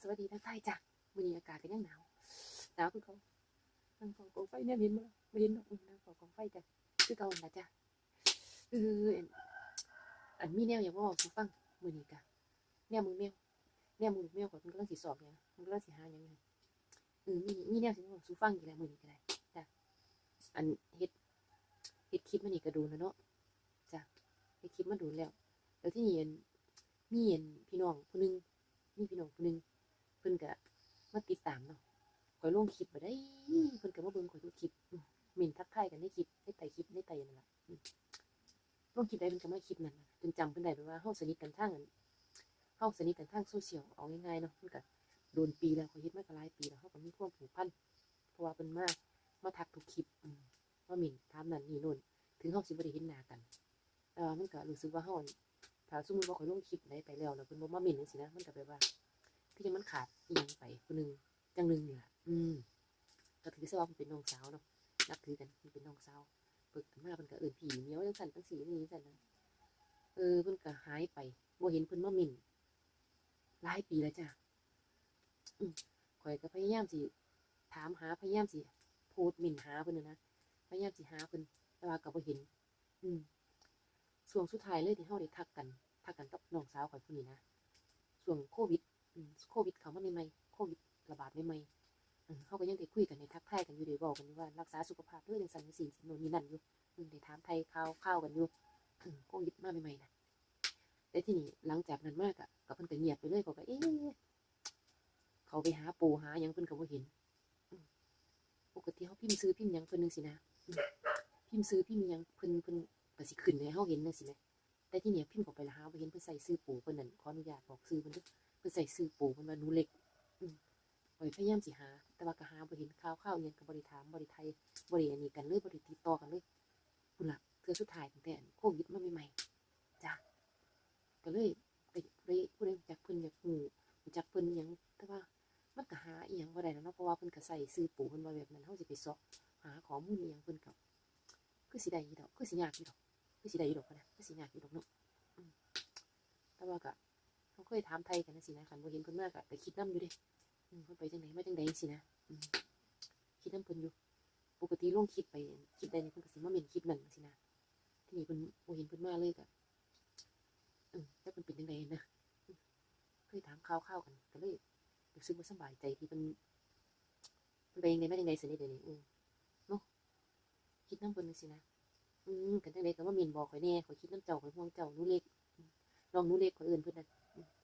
สวัสดีทักทายจ้ะมื้อนี้อากาศก็ยังหนาวหนาวคือเขานั่งฟองกองไฟเนี่ยเห็นบ่ไม่เห็นหรอกอืมนั่งฟองกองไฟจ้ะคือเก่าหั่นล่ะจ้ะเอออันอันมีแนวอย่ากเว่าสู่ฟังมือนี้กะแนวมือแมวแนวมือแมวขอยมันกำลังสิสอบหยังมันกำลังสิหาหยังอยู่เออมีมีแนวสิเว้าสู่ฟังอีกแล้วมือนี้ก็ได้จ้ะอันเฮ็ดเฮ็ดคลิปมานี่ก็โดนแล้วเนาะจ้ะเฮ็ดคลิปมาโดนแล้วแล้วที่นี่อันมีอันพี่น้องผู้หนึง มีพี่น้องผู้หนึงเพิ่นก็มาติดตามเนาะข่อยลงคลิปบ่ได้เพิ่นก็มาเบิ่งข่อยทุกคลิปมหมิ่นทักทายกันในคลิปในไต่คลิปในไต่นั่นล่ะลงคลิปใดเพิ่นก็มาคลิปนั้นน่ะจนจำเพิ่นได้ไปว่าเฮาสนิทกันทางอันเฮาสนิทกันทางโซเชียลเอาง่ายๆเนาะเพิ่นก็โดนปีแล้วข่อยเฮ็ดมากหลายปีแล้วเฮาก็มีความผูกพันเพราะว่าเพิ่นมามาทักทุกคลิปมว่าหมิ่นถามนั่นนี่โน่นถึงเฮาสิบ่ได้เห็นหน้ากันแต่ว่ามันก็รู้สึกว่าเฮา ถ้าสมมติว่าข่อยลงคลิปไหนไปแล้วแล้วเพิ่นบ่มาเม่นจังซี่นะ มันก็แบบว่าคือจังมันขาดอีหยังไปผู้หนึงจังหนึงนี่ล่ะอืมก็ถือซะว่าเพิ่นเป็นน้องสาวเนาะนับถือกันเพิ่นเป็นน้องสาวเปิดมาเพิ่นก็เอิ้นพี่เหมียวจังซั่นจังซี่นี่จังซั่นนะเออเพิ่นก็หายไปบ่เห็นเพิ่นมาเม่นหลายปีแล้วจ้ะอืมข่อยก็พยายามสิถามหาพยายามสิโพสต์หมิ่นหาเพิ่นนะพยายามสิหาเพิ่นแต่ว่าก็บ่เห็น อืม ช่วงสุดท้ายเลยที่เฮาได้ทักกันทักกันกับน้องสาวข่อยผู้นี้นะช่วงโควิดโควิดเขามาใหม่ๆโควิดระบาดใหม่ๆเฮาก็ยังได้คุยกันได้ทักทายกันอยู่ได้เว้ากันอยู่ว่ารักษาสุขภาพเด้อจังซั่นจังซี่โน่นนี่นั่นอยู่ได้ถามไทยข่าวข่าวกันอยู่โควิดมาใหม่ๆนะแต่ที่นี้หลังจากนั้นมากอะก็เพิ่นก็เงียบไปเลยก็ก็เอ๊ะเขาไปหาปูหายังเพิ่นก็บ่เห็นปกติเฮาพิมพ์ซื้อพิมพ์ยังเพิ่นนึงสินะพิมพ์ซื้อพิมพ์ยังเพิ่นเพิ่น ก็สิขึ้นให้เฮาเห็นจังซี่แหมแต่ที่เนี่ยพิมพ์เข้าไปแล้วหาบ่เห็นเพิ่นใส่ชื่อปู่เพิ่นนั่นขออนุญาตบอกชื่อเพิ่นเด้อเพิ่นใส่ชื่อปู่เพิ่นว่าหนูเล็กอืมข้อยพยายามสิหา แต่ว่าก็หาบ่เห็นข่าวข่าวอิหยังก็บ่ได้ถามบ่ได้ไทยบ่ได้อันนี้กันเลยบ่ได้ติดต่อกันเลยพุ่นล่ะเทื่อสุดท้ายตั้งแต่โควิดมาใหม่ๆจ้ะก็เลยไปไปผู้ใดรู้จักเพิ่นอยากฮู้จักเพิ่นอิหยังแต่ว่ามันก็หาอีหยังบ่ได้แล้วเนาะเพราะว่าเพิ่นก็ใส่ชื่อปู่เพิ่นว่าแบบนั้นเฮาสิไปเสาะหาข้อมูลอีหยังเพิ่นก็คือสิได้อยู่ดอกคือสิยากอยู่ดอก คือสิได้อยู่ดอกนะคือสิยากอยู่ดอกเนาะอืมแต่ว่าก็เขาเคยถามไทยกันนะสินะคันบ่เห็นเพิ่นมากก็คิดนํอยู่เด้อืมเพิ่นไปจังไดมาจังไดสินะคิดนํเพิ่นอยู่ ปกติลงคลิปไปคลิปใดเนี่เพิ่นก็สิมาเม่นคลิปนั้นสินะที่นี้เพิ่นบ่เห็นเพิ่นมาเลยก็อืมแต่เพิ่นเป็นจังไดนะเคยถามข่าวๆกันก็เลยรู้สึกว่าสบายใจที่เพิ่นเพิ่นไปจังไดมาจังไดสิเนี่เดี๋ยวนี้อืมเนาะคิดนํเพิ่นจังซี่นะ อืมกันจังไดก็มาเม่นบอกข่อยแน่ข่อยคิดน้ำเจ้าข่อยห่วงเจ้าหนูเล็กอืมน้องหนูเล็กข่อยเอื่นเพิ่นน่ะ